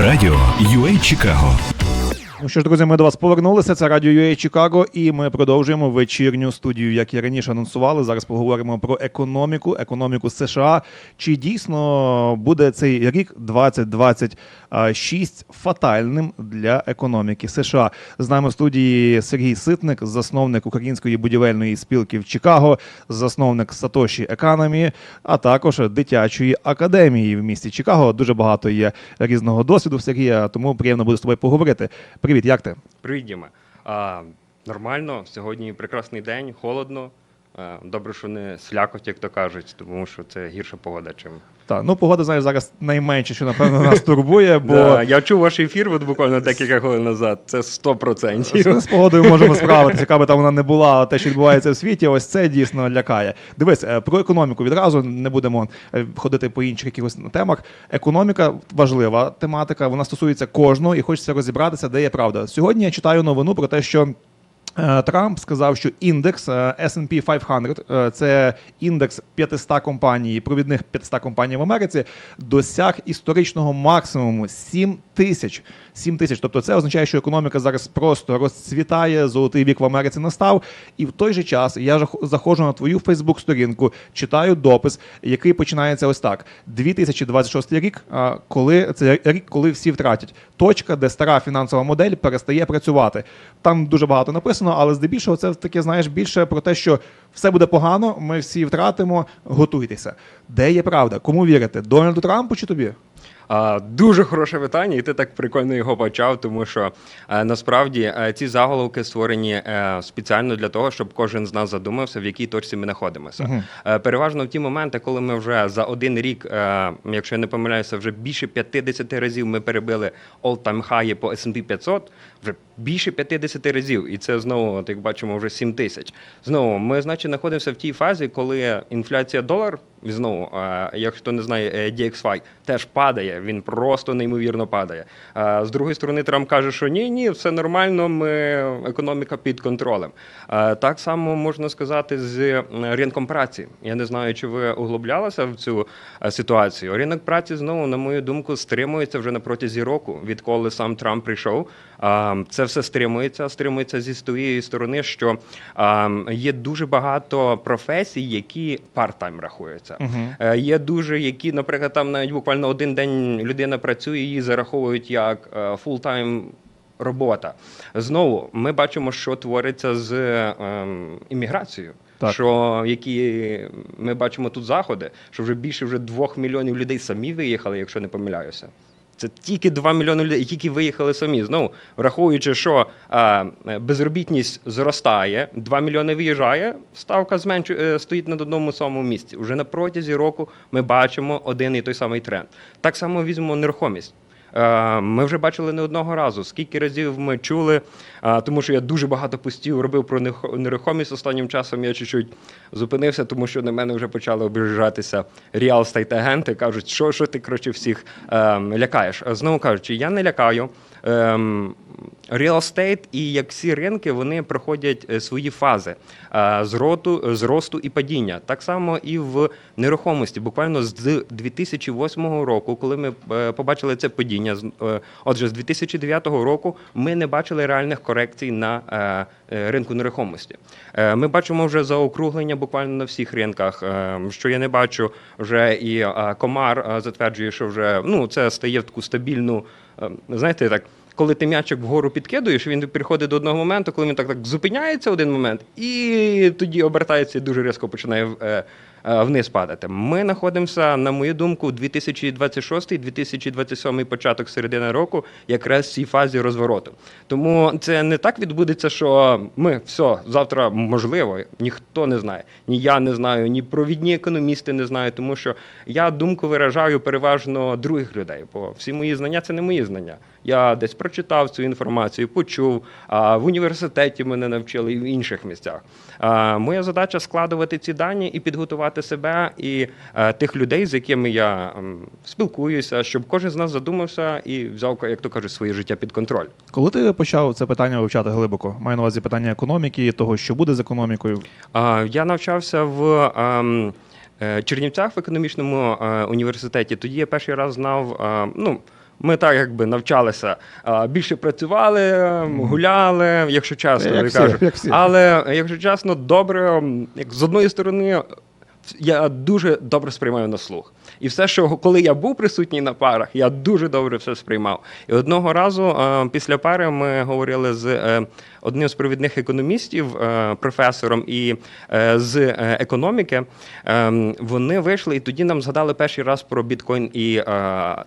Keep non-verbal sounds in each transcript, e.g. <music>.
Радіо UA Чикаго. Ну що ж, друзі, ми до вас повернулися. Це радіо UA Чикаго, і ми продовжуємо вечірню студію, як і раніше анонсували. Зараз поговоримо про економіку, економіку США. Чи дійсно буде цей рік 2026 фатальним для економіки США? З нами в студії Сергій Ситник, засновник української будівельної спілки в Чикаго, засновник Сатоші Еканамі, а також дитячої академії в місті Чикаго. Дуже багато є різного досвіду в Сергія, тому приємно буде з тобою поговорити. Привіт, як ти? Привіт, Діма. А, нормально, сьогодні прекрасний день, холодно. А, добре, що не слякоть, як то кажуть, тому що це гірша погода, чим. Так, ну погода знаєш зараз найменше, що напевно нас турбує, бо Да, я чув ваш ефір от буквально декілька хвилин назад. Це 100%. з, з погодою можемо справитися, яка би там вона не була, але те, що відбувається в світі, ось це дійсно лякає. Дивись, е, про економіку відразу не будемо е, ходити по інших якихось темах. Економіка важлива тематика, вона стосується кожного і хочеться розібратися, де є правда. Сьогодні я читаю новину про те, що. Е, Трамп сказав, що індекс е, S&P 500, е, це індекс 500 компаній, провідних 500 компаній в Америці, досяг історичного максимуму 7 тисяч. 7 тисяч. Тобто це означає, що економіка зараз просто розцвітає, золотий вік в Америці настав. І в той же час я заходжу на твою Фейсбук-сторінку, читаю допис, який починається ось так: 2026 рік, коли це рік, коли всі втратять. Точка, де стара фінансова модель перестає працювати. Там дуже багато написано, але здебільшого це таке, знаєш, більше про те, що все буде погано, ми всі втратимо, готуйтеся. Де є правда? Кому вірити? Дональду Трампу чи тобі? Дуже хороше питання, і ти так прикольно його почав, тому що е, насправді е, ці заголовки створені е, спеціально для того, щоб кожен з нас задумався, в якій точці ми знаходимося. Е, переважно в ті моменти, коли ми вже за один рік, якщо я не помиляюся, вже більше 50 разів ми перебили all-time high по S&P 500, вже більше 50 разів, і це знову, от як бачимо, вже 7 тисяч. Знову ми, значить, знаходимося в тій фазі, коли інфляція долар, і знову, е, як хто не знає, DXY теж падає, він просто неймовірно падає. Е, З другої сторони, Трамп каже, що ні, ні, все нормально, ми економіка під контролем. Е, Так само можна сказати з е, ринком праці. Я не знаю, чи ви углублялися в цю е, ситуацію. Ринок праці знову, на мою думку, стримується вже на протязі року, відколи сам Трамп прийшов. А, Це все стримується, стримується зі своєї сторони, що а, є дуже багато професій, які part-time рахуються. Мгм. Е, Є дуже, які, наприклад, там навіть буквально один день людина працює, її зараховують як фултайм full-time робота. Знову ми бачимо, що твориться з ем, імміграцією. Так. Що які ми бачимо тут заходи, що вже більше вже двох мільйонів людей самі виїхали, якщо не помиляюся. Це тільки 2 мільйони людей, які виїхали самі. Знову враховуючи, що е, безробітність зростає, 2 мільйони виїжджає, ставка зменшує, стоїть на одному самому місці. Уже на протязі року ми бачимо один і той самий тренд. Так само візьмемо нерухомість. Е, Ми вже бачили не одного разу. Скільки разів ми чули, е, тому що я дуже багато постів робив про нерухо- нерухомість. Останнім часом я чуть-чуть зупинився, тому що на мене вже почали обіжатися Ріал агенти кажуть, що, що ти коротше, всіх ем, лякаєш. Знову кажучи, я не лякаю. Real estate і як всі ринки, вони проходять е, свої фази е, зросту, зросту і падіння. Так само і в нерухомості. Буквально з 2008 року, коли ми е, побачили це падіння, отже, з 2009 року ми не бачили реальних корекцій на ринку нерухомості. Ми бачимо вже заокруглення буквально на всіх ринках. Що я не бачу, вже і комар затверджує, що вже ну це стає в таку стабільну, знаєте, так. Коли ти м'ячик вгору підкидуєш, він приходить до одного моменту, коли він так, так зупиняється один момент, і тоді обертається і дуже різко починає е, е, вниз падати. Ми знаходимося, на мою думку, 2026-2027 початок середини року, якраз в цій фазі розвороту. Тому це не так відбудеться, що ми все завтра можливо, ніхто не знає. Ні я не знаю, ні провідні економісти не знають, тому що я думку виражаю переважно других людей, бо всі мої знання це не мої знання. Я десь прочитав цю інформацію, почув. А в університеті мене навчили і в інших місцях. А, моя задача складувати ці дані і підготувати себе і е, тих людей, з якими я ем, спілкуюся, щоб кожен з нас задумався і взяв, як то кажуть, своє життя під контроль. Коли ти почав це питання вивчати глибоко? Маю на увазі питання економіки, того, що буде з економікою. А, Я навчався в ем, е, Чернівцях в економічному е, університеті. Тоді я перший раз знав. е, Ну, Ми так якби навчалися, більше працювали, гуляли, якщо чесно, Як всі, кажу. як всі. Але якщо чесно, добре, як з одної сторони, я дуже добре сприймаю на слух. І все, що коли я був присутній на парах, я дуже добре все сприймав. І одного разу е, після пари ми говорили з е, одним з провідних економістів, е, професором і з економіки. Вони вийшли і тоді нам згадали перший раз про біткоін і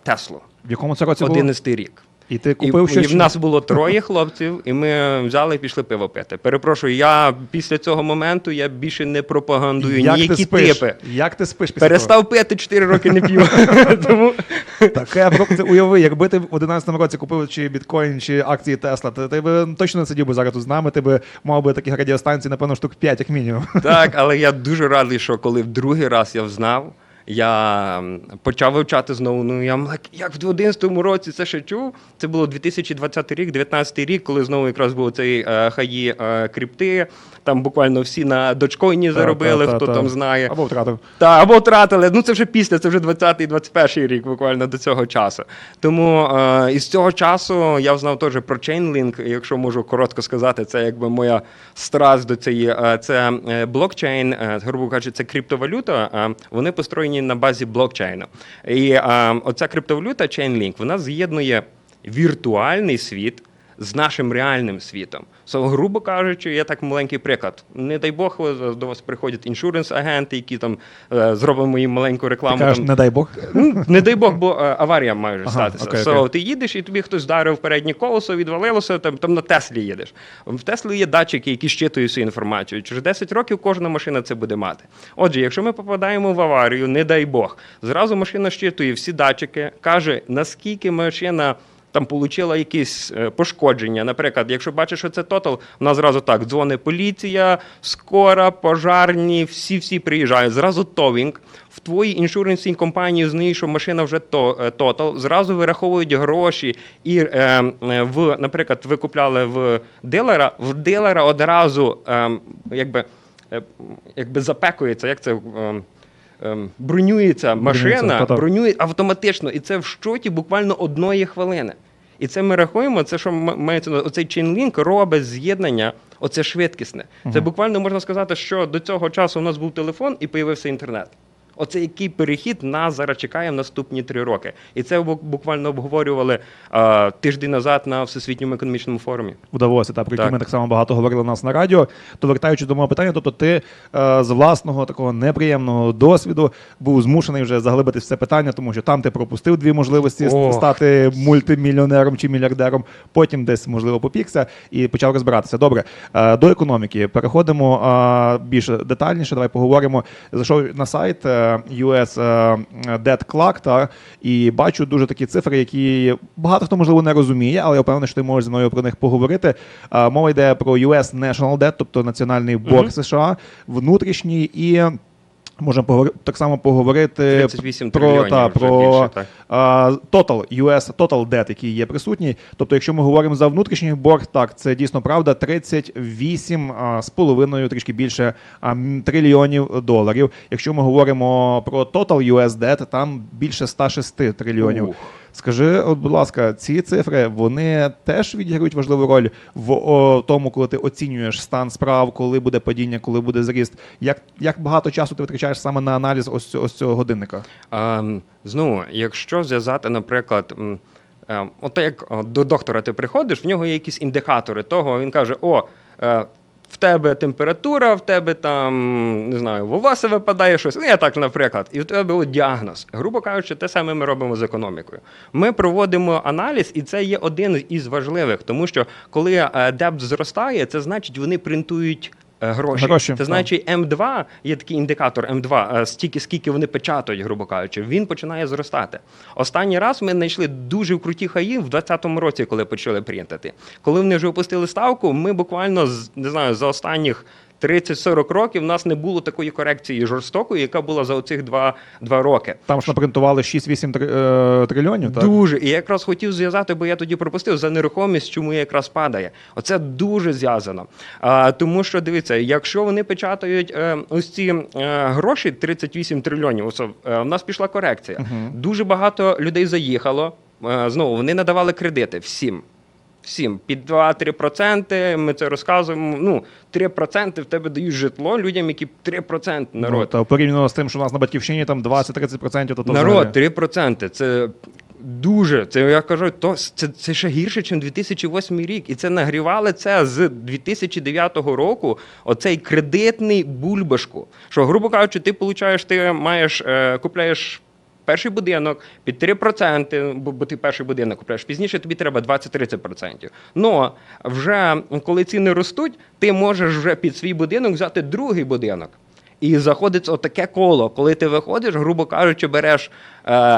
Теслу. В якому це році було? 11 рік. І ти купив і щось? в нас було троє хлопців, і ми взяли і пішли пиво пити. Перепрошую, я після цього моменту я більше не пропагандую Як ти ніякі спиш? типи. Як ти спиш після Перестав пити 4 роки не п'ю. <laughs> Тому того? Таке ти уяви, якби ти в 11 році купив чи біткоін, чи акції Тесла, ти, ти би точно не сидів би зараз тут з нами, ти би мав би таких радіостанцій, напевно, штук 5, як мінімум. так, але я дуже радий, що коли в другий раз я взнав. Я почав вивчати знову. Ну я like, як в 2011 році це ще чув. Це було 2020 рік, 19 рік, коли знову якраз був цей е, хаї е, крипти. Там буквально всі на дочкойні заробили, Та, та, хто та, там та. знає. Або втратив. Та, або втратили. Ну це вже після, це вже 20-й, 21 рік, буквально до цього часу. Тому е, із цього часу я знав теж про Chainlink, якщо можу коротко сказати, це якби моя страсть до цієї. е, це е, блокчейн, грубо кажучи, це криптовалюта. Вони построєні на базі блокчейну. І оця криптовалюта Chainlink, вона з'єднує віртуальний світ з нашим реальним світом. So, грубо кажучи, є так маленький приклад. Не дай Бог, до вас приходять іншуренс-агенти, які там е, зробимо їм маленьку Ти рекламу. кажеш, там, не дай Бог. Ну, не дай Бог, бо е, аварія може Ага, статися. окей, so, окей. ти їдеш, і тобі хтось вдарив переднє колесо, відвалилося, там, там на Теслі їдеш. В Теслі є датчики, які щитують всю інформацію. Через 10 років кожна машина це буде мати. Отже, якщо ми попадаємо в аварію, не дай Бог, зразу машина щитує всі датчики, каже, наскільки машина. Там отримала якісь е, пошкодження. Наприклад, якщо бачиш, що це тотал, вона зразу так: дзвонить поліція, скора, пожарні, всі-всі приїжджають. Зразу товінг. В твоїй іншуренсній компанії знають, що машина вже е, тотал. Зразу вираховують гроші. І, е, е, в, наприклад, ви купляли в дилера, в дилера одразу е, якби, якби запекується, як це. е, ем, Бронюється машина, бронює автоматично, і це в щоті буквально одної хвилини. І це ми рахуємо, це що мається на оцей чейнлінк робить з'єднання, оце швидкісне. Це буквально можна сказати, що до цього часу у нас був телефон і появився інтернет. Оце який перехід нас зараз чекає в наступні три роки. І це буквально обговорювали е, тиждень назад на Всесвітньому економічному форумі. Вдалося, та про які Так. ми так само багато говорили у нас на радіо. То вертаючись до мого питання, тобто ти е, з власного такого неприємного досвіду був змушений вже заглибитись в це питання, тому що там ти пропустив дві можливості Ох. стати мультимільйонером чи мільярдером, потім десь можливо попікся і почав розбиратися. Добре, е, до економіки переходимо е, більш детальніше. Давай поговоримо. Зайшов на сайт е, US е, Debt Clock, та, і бачу дуже такі цифри, які багато хто можливо не розуміє, але я впевнений, що ти можеш зі мною про них поговорити. Е, Мова йде про US National Debt, тобто національний борг США, внутрішній і. Можемо поговори- так само поговорити 38 про, та, про більше, так. total, US Total Debt, який є присутній. Тобто, якщо ми говоримо за внутрішній борг, так, це дійсно правда, 38 а, з половиною, трішки більше а, трильйонів доларів. Якщо ми говоримо про Total US Debt, там більше 106 трильйонів. Ух. Скажи, от, будь ласка, ці цифри вони теж відіграють важливу роль в о, тому, коли ти оцінюєш стан справ, коли буде падіння, коли буде зріст. Як, як багато часу ти витрачаєш саме на аналіз ось, цього- ось цього годинника? А, знову, якщо зв'язати, наприклад, е, от як до доктора ти приходиш, в нього є якісь індикатори того, він каже: о, е, в тебе температура, в тебе там не знаю, волосся випадає щось. Ну, я так, наприклад, і в тебе от діагноз. Грубо кажучи, те саме ми робимо з економікою. Ми проводимо аналіз, і це є один із важливих, тому що коли е, депт зростає, це значить, вони принтують. Е, Гроші. Гроші, Це значить, М2 є такий індикатор М2, е, стільки скільки вони печатають, грубо кажучи, він починає зростати. Останній раз ми знайшли дуже круті хаї в 2020 році, коли почали принтати. Коли вони вже опустили ставку, ми буквально не знаю за останніх. 30-40 років в нас не було такої корекції жорстокої, яка була за оцих два, два роки. Там ж напринтували 6-8 три- е, трильйонів, так? Дуже. І я якраз хотів зв'язати, бо я тоді пропустив за нерухомість, чому якраз падає. Оце дуже зв'язано. А, тому що дивіться, якщо вони печатають е, ось ці е, гроші, 38 трильйонів, ось, е, в нас пішла корекція. Дуже багато людей заїхало. е, знову вони надавали кредити всім. Всім під 2-3%, ми це розказуємо. Ну, 3% в тебе дають житло людям, які 3% Ну, народ. та порівняно з тим, що у нас на батьківщині там 20-30%, то, то Народ, взагалі. 3%. Це дуже. Це я кажу, то це, це ще гірше, ніж 2008 рік. І це нагрівали це з 2009 року. Оцей кредитний бульбашку. Що, грубо кажучи, ти получаєш, ти маєш, е, купляєш. Перший будинок під 3%, бо, ти перший будинок купляєш пізніше, тобі треба 20-30%. Но вже коли ціни ростуть, ти можеш вже під свій будинок взяти другий будинок. І заходить отаке коло, коли ти виходиш, грубо кажучи, береш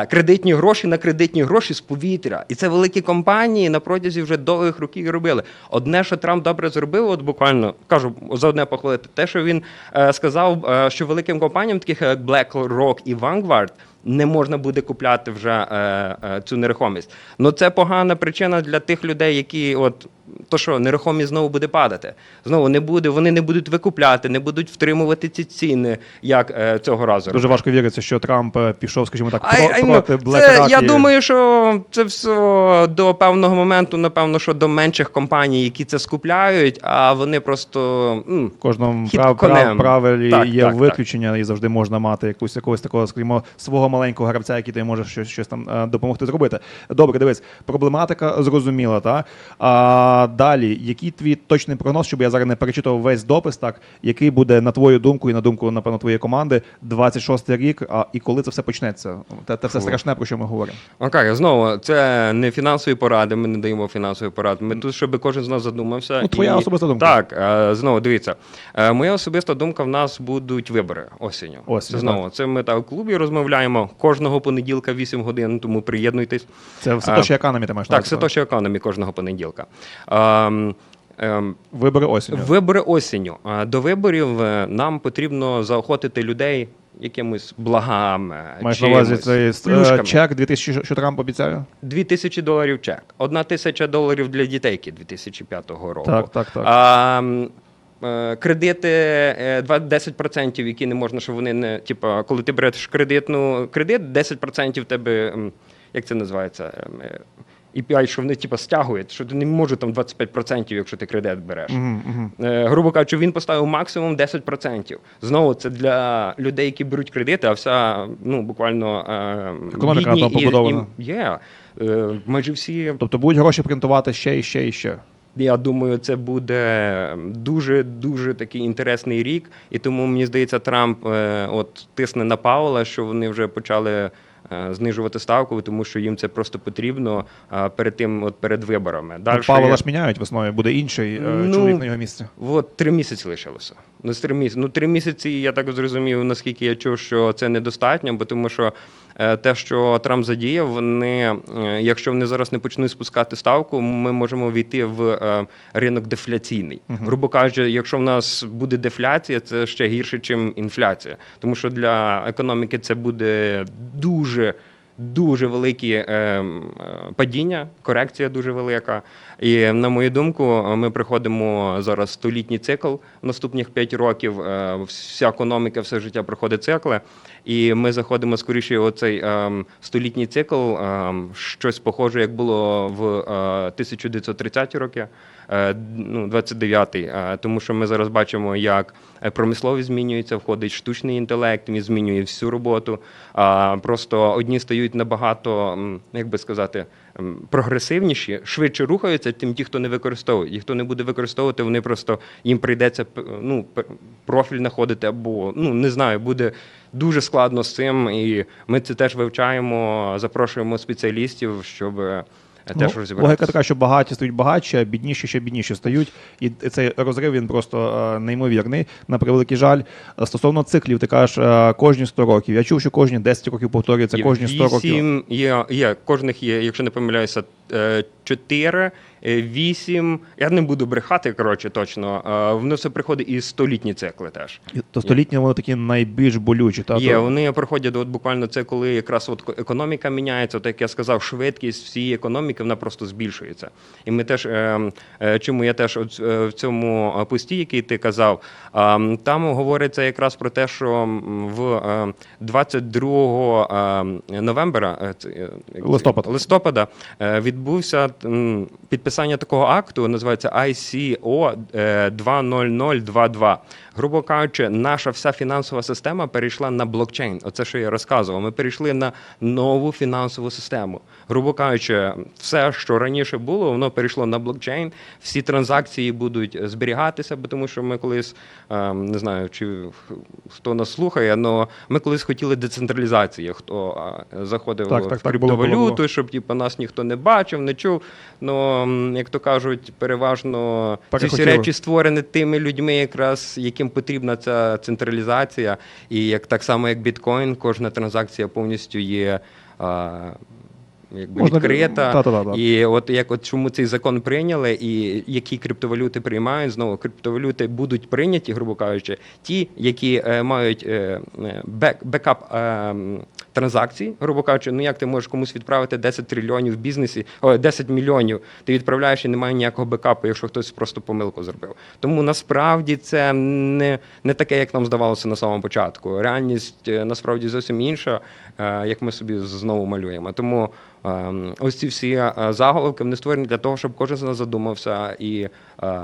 кредитні гроші на кредитні гроші з повітря. І це великі компанії на протязі вже довгих років робили. Одне, що Трамп добре зробив, от буквально кажу за одне похвалити, те, що він е, сказав, е, що великим компаніям, таких як BlackRock і Vanguard, не можна буде купляти вже е, е, цю нерухомість. Ну це погана причина для тих людей, які от то що нерухомість знову буде падати. Знову не буде, вони не будуть викупляти, не будуть втримувати ці ціни, як е, цього разу. Дуже важко віриться, що Трамп е, пішов, скажімо так, Ну, проти це, BlackRock. я і- думаю, що це все до певного моменту, напевно, що до менших компаній, які це скупляють, а вони просто. м, В кожному прав, прав, правилі Так, є так, виключення, і завжди можна мати якусь якогось такого, скажімо, свого маленького гравця, який тобі може щось, щось там е, допомогти зробити. Добре, дивись, проблематика зрозуміла, та а далі, який твій точний прогноз, щоб я зараз не перечитував весь допис, так який буде на твою думку і на думку, напевно, твоєї команди, 26-й рік, а і коли це все почнеться? Те, те все страшне, про що ми говоримо. Окей, знову це не фінансові поради. Ми не даємо фінансові поради. Ми тут, щоб кожен з нас задумався. Ну, твоя особиста думка. Так, е, знову дивіться. Е, Моя особиста думка: в нас будуть вибори осінню. Це знову. Це ми так в клубі розмовляємо кожного понеділка 8 годин. Тому приєднуйтесь. Це все А, те, що економі ти маєш Так, це то, що економі кожного понеділка. Ем, ем, Вибори осінню. Вибори осінню. До виборів е, нам потрібно заохотити людей якимось благами. Маєш на увазі цей е, плюшками. чек 2000, що Трамп обіцяє? Дві тисячі доларів чек. Одна тисяча доларів для дітейки 2005 року. Так, так, так. А, е, кредити е, 10%, які не можна, що вони не. Типа, коли ти береш кредитну кредит, 10% тебе, як це називається? EPI, що вони типа стягують, що ти не можеш там 25%, якщо ти кредит береш. Мгм, мгм. Е, грубо кажучи, він поставив максимум 10%. Знову це для людей, які беруть кредити, а вся ну буквально е, Економіка на побудована. Є. Е, майже всі Тобто будуть гроші принтувати ще і ще і ще. я думаю, це буде дуже дуже такий інтересний рік, і тому мені здається, Трамп е, от тисне на Паула, що вони вже почали. Е, Знижувати ставку, тому що їм це просто потрібно е, перед тим, от перед виборами. Далі Дальше Павла я- ж міняють весною, буде інший е, Ну, чоловік на його місце. От три місяці лишилося. Ну, три місяці. Ну, три місяці, я так зрозумів, наскільки я чув, що це недостатньо, бо тому що те, що Трамп задіяв, вони, е, якщо вони зараз не почнуть спускати ставку, ми можемо війти в е, ринок дефляційний. Грубо кажучи, якщо в нас буде дефляція, це ще гірше, ніж інфляція. Тому що для економіки це буде дуже. Дуже великі е, е, падіння, корекція дуже велика. І на мою думку, ми приходимо зараз в столітній цикл наступних 5 років. Е, вся економіка, все життя проходить цикли. І ми заходимо скоріше у цей ем, столітній цикл, ем, щось похоже, як було в е, 1930-ті роки, е, ну, 29-й. Е, тому що ми зараз бачимо, як е, промисловість змінюється, входить штучний інтелект, він змінює всю роботу. Просто одні стають набагато, як би сказати, прогресивніші, швидше рухаються, тим ті, хто не використовує. І хто не буде використовувати, вони просто їм прийдеться п- ну, профіль знаходити, або ну не знаю, буде дуже складно з цим. І ми це теж вивчаємо, запрошуємо спеціалістів, щоб е, теж Ну, розібратися. логіка така, що багаті стають багатші, а бідніші ще бідніші стають. І цей розрив він просто е, неймовірний, на превеликий жаль. Е, Стосовно циклів, ти кажеш е, кожні 100 років. Я чув, що кожні 10 років повторюється, кожні 100 років. Є, є, кожних є, якщо не помиляюся, е, 4, 8, я не буду брехати, коротше, точно. е, Воно все приходить і столітні цикли теж. То столітні вони такі найбільш болючі. Та, Є, то- вони проходять от буквально це, коли якраз от економіка міняється, от як я сказав, швидкість всієї економіки вона просто збільшується. І ми теж, е, е, чому я теж от, е, в цьому пості, який ти казав, е, там говориться якраз про те, що в е, 22 е, новембра, Листопада. листопада відбувся м, підписання такого акту, називається ICO е, 20022. Грубо кажучи, наша вся фінансова система перейшла на блокчейн. Оце що я розказував. Ми перейшли на нову фінансову систему. Грубо кажучи, все, що раніше було, воно перейшло на блокчейн. Всі транзакції будуть зберігатися, бо тому що ми колись е, не знаю, чи хто нас слухає, але ми колись хотіли децентралізації. Хто е, заходив Так, в так, так, було, було, криптовалюту, було. щоб типу, нас ніхто не бачив, не чув. М, як то кажуть, переважно ці всі речі створені тими людьми, якраз яким потрібна ця централізація. І як так само, як біткоін, кожна транзакція повністю є. А, Якби Можна- відкрита, Та-та-та-та. і от як от чому цей закон прийняли, і які криптовалюти приймають, знову криптовалюти будуть прийняті, грубо кажучи, ті, які е, мають е, е, бек, бекап е, транзакцій, грубо кажучи, ну як ти можеш комусь відправити 10 трильйонів в бізнесі, о, 10 мільйонів, ти відправляєш і немає ніякого бекапу, якщо хтось просто помилку зробив. Тому насправді це не, не таке, як нам здавалося на самому початку. Реальність е, насправді зовсім інша, е, як ми собі знову малюємо. Тому Ось ці всі е, заголовки вони створені для того, щоб кожен з нас задумався і е,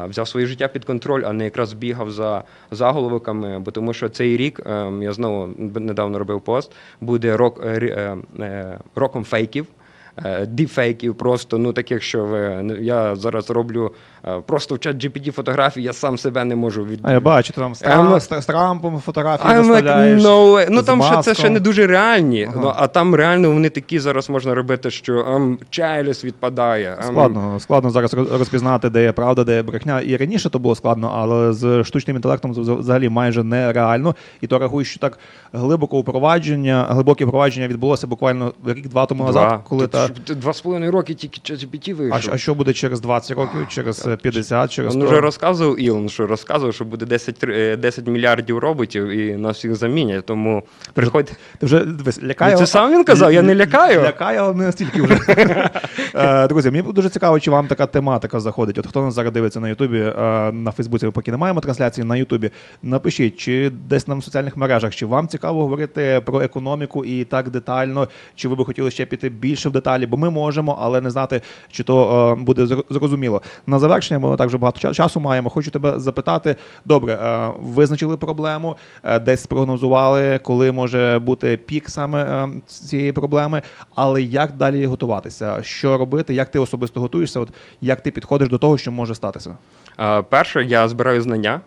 взяв своє життя під контроль, а не якраз бігав за заголовками. Бо тому що цей рік ем, я знову недавно робив пост, буде рок е, роком фейків. Діпфейків просто, ну таких, що ви ну, я зараз роблю просто в чат GPT фотографії, я сам себе не можу від А я бачу, там з, I'm з Трампом фотографії I'm like, no way. Ну там ще це ще не дуже реальні. Ага. Ну, а там реально вони такі зараз можна робити, що um, відпадає. ам, Складно, складно зараз розпізнати, де є правда, де є брехня. І раніше то було складно, але з штучним інтелектом взагалі майже нереально. І то рахую, що так глибоко впровадження, глибоке впровадження відбулося буквально рік-два тому назад, коли Тут та. два з половиною роки тільки ChatGPT А, вийшов. що- а що буде через 20 років, через е, 50, через Він вже розказував Ілон, що розказував, що буде 10, тр- е, 10 мільярдів роботів і нас всіх замінять. Тому приходь. Ти вже дивись, лякає. Ну, це сам він казав, я не лякаю. Лякає, але не настільки вже. <laughs> Е, Друзі, мені дуже цікаво, чи вам така тематика заходить. От хто нас зараз дивиться на Ютубі, е, на Фейсбуці ми поки не маємо трансляції на Ютубі. Напишіть, чи десь нам в соціальних мережах, чи вам цікаво говорити про економіку і так детально, чи ви би хотіли ще піти більше в деталі, бо ми можемо, але не знати, чи то буде зр- зрозуміло. На завершення ми так вже багато ча- часу маємо. Хочу тебе запитати. Добре, е, визначили проблему, е, десь спрогнозували, коли може бути пік саме е, цієї проблеми. Але як далі готуватися? Що робити? Як ти особисто готуєшся? От як ти підходиш до того, що може статися? Перше, я збираю знання,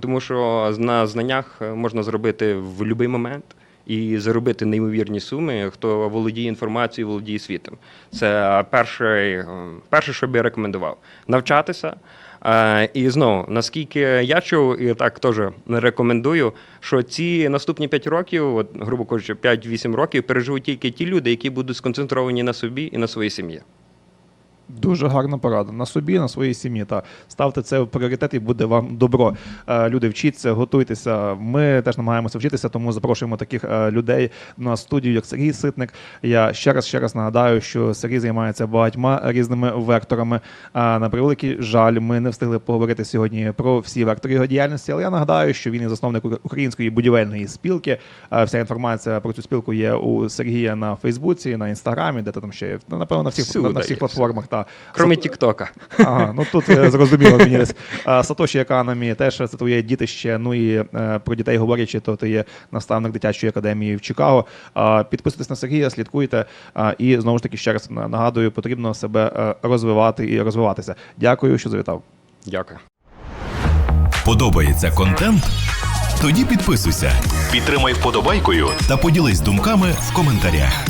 тому що на знаннях можна зробити в будь-який момент. І заробити неймовірні суми, хто володіє інформацією, володіє світом. Це перший, е, перше, що б я рекомендував. Навчатися. Е, І знову, наскільки я чув, і так теж рекомендую, що ці наступні 5 років, от, грубо кажучи, 5-8 років, переживуть тільки ті люди, які будуть сконцентровані на собі і на своїй сім'ї. Дуже гарна порада. На собі, на своїй сім'ї. Та ставте це в пріоритет і буде вам добро. Е, Люди, вчіться, готуйтеся. Ми теж намагаємося вчитися, тому запрошуємо таких е, людей на студію, як Сергій Ситник. Я ще раз ще раз нагадаю, що Сергій займається багатьма різними векторами. На превеликий жаль, ми не встигли поговорити сьогодні про всі вектори його діяльності. Але я нагадаю, що він є засновник української будівельної спілки. Е, Вся інформація про цю спілку є у Сергія на Фейсбуці, на інстаграмі, де там ще. Ну, напевно, на всіх Всюди на всіх є, платформах. Та Кроме Сат- Тіктока. Ага, ну тут е, зрозуміло мені. А, Сатоші Еканамі теж це твоє дітище. Ну і е, про дітей говорячи, то ти є наставник дитячої академії в Чикаго. А, Підписуйтесь на Сергія, слідкуйте. І знову ж таки ще раз нагадую, потрібно себе е, розвивати і розвиватися. Дякую, що завітав. Дякую. Подобається контент? Тоді підписуйся, підтримай вподобайкою та поділись думками в коментарях.